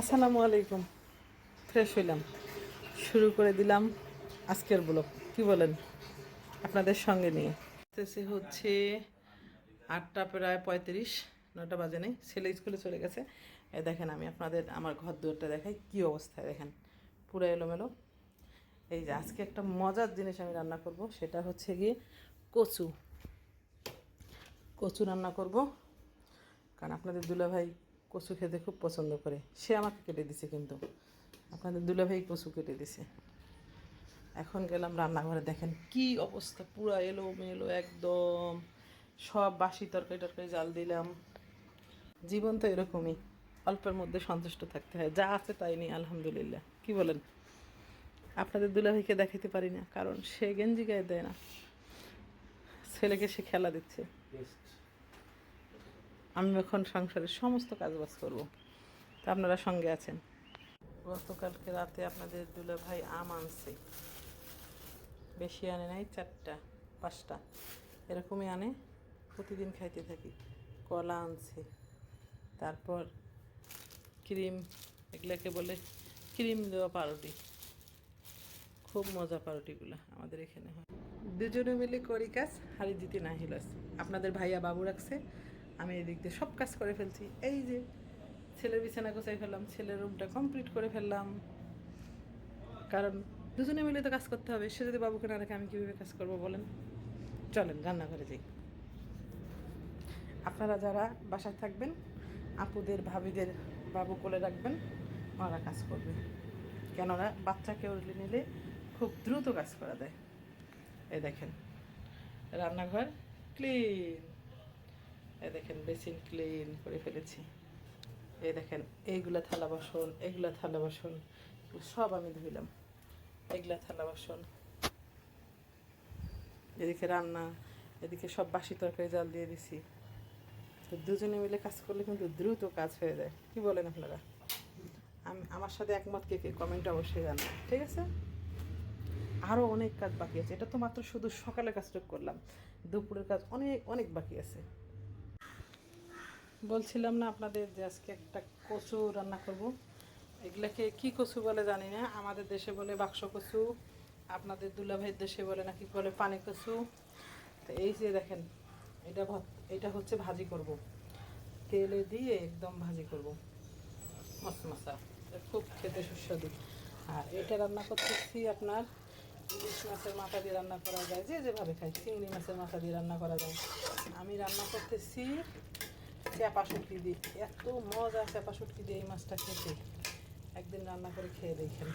আসসালামু আলাইকুম। ফ্রেশ হইলাম। শুরু করে দিলাম আজকের ব্লগ। কি বলেন আপনাদের সঙ্গে নিয়ে? হচ্ছে আটটা প্রায় পঁয়ত্রিশ, নটা বাজে নেই। ছেলে স্কুলে চলে গেছে। এ দেখেন আমি আপনাদের আমার ঘর দুয়ারটা দেখাই, কি অবস্থায় দেখেন। পুরো এলোমেলো। এই যে আজকে একটা মজার জিনিস আমি রান্না করব, সেটা হচ্ছে গিয়ে কচু। কচু রান্না করব। কারণ আপনাদের দুলাভাই কচু খেতে খুব পছন্দ করে। সে আমাকে কেটে দিছে কিন্তু। আপনাদের দুলাভাই কচু কেটে দিছে। এখন গেলাম রান্নাঘরে, দেখেন কি অবস্থা, পুরা এলো মেলো একদম। সব বাসি তরকারি টরকারি জাল দিলাম। জীবন তো এরকমই, অল্পের মধ্যে সন্তুষ্ট থাকতে হয়। যা আছে তাই নেই আলহামদুলিল্লাহ। কি বলেন? আপনাদের দুলাভাইকে দেখাতে পারি না, কারণ সে গেঞ্জি গায়ে দেয় না। ছেলেকে সে খেলা দিচ্ছে। আমি এখন সংসারের সমস্ত কাজবাজ করব। তা আপনারা সঙ্গে আছেন। গতকালকে রাতে আপনাদের দুলে ভাই আম আনছে। বেশি আনে নাই, চারটা, পাঁচটা। এরকমই আনে, প্রতিদিন খাইতে থাকি। কলা আনছে। তারপর ক্রিম, এগুলাকে বলে ক্রিম দেওয়া পাউরুটি। খুব মজা পাউরুটিগুলো আমাদের এখানে হয়। দুজনে মিলে করি কাজ হারি জিতে না হিলাস আপনাদের ভাইয়া বাবু রাখছে। আমি এদিক দিয়ে সব কাজ করে ফেলছি। এই যে ছেলের বিছানা গোছাই ফেললাম, ছেলের রুমটা কমপ্লিট করে ফেললাম। কারণ দুজনে মিলে তো কাজ করতে হবে, সে যদি বাবুকে না রাখে আমি কীভাবে কাজ করব বলেন? চলেন, রান্নাঘরে যাই। আপনারা যারা বাসায় থাকবেন, আপুদের, ভাবিদের, বাবু কোলে রাখবেন ওরা কাজ করবে। কেননা বাচ্চাকে উঠলে নিলে খুব দ্রুত কাজ করা দেয়। এই দেখেন, রান্নাঘর ক্লিন দেখেন, বেসিন ক্লিন করে ফেলেছি। এই দেখেন, এইগুলা থালা বাসন এগুলা থালা বাসন সব আমি ধুইলাম। এগুলা থালা বাসন। এদিকে রান্না, এদিকে সব বাসি তরকারি জাল দিয়ে দিছি। তো দুজনে মিলে কাজ করলে কিন্তু দ্রুত কাজ হয়ে যায়। কি বলেন আপনারা? আমি, আমার সাথে একমত কে কে? কমেন্ট অবশ্যই জানাবেন ঠিক আছে? আরও অনেক কাজ বাকি আছে। এটা তো মাত্র শুধু সকালে কাজটা করলাম। দুপুরের কাজ অনেক অনেক বাকি আছে। বলছিলাম না আপনাদের যে আজকে একটা কচু রান্না করব। এগুলাকে কি কচু বলে জানি না। আমাদের দেশে বলে বাক্স কচু, আপনাদের দুলাভাইয়ের দেশে বলে নাকি বলে পানি কচু। তো এই যে দেখেন, এটা এটা হচ্ছে ভাজি করব। তেলে দিয়ে একদম ভাজি করব। মস্ত মশা খুব খেতে সুস্বাদু। আর এটা রান্না করতেছি আপনার ইলিশ মাছের মাথা দিয়ে রান্না করা যায়। যে যেভাবে খাই চিংড়ি মাছের মাথা দিয়ে রান্না করা যায়। আমি রান্না করতেছি চ্যাপা শুটকি দিয়ে এত মজা চ্যাপা শুটকি দিয়ে এই মাছটা খেতে। একদিন রান্না করে খেয়ে দেখেন।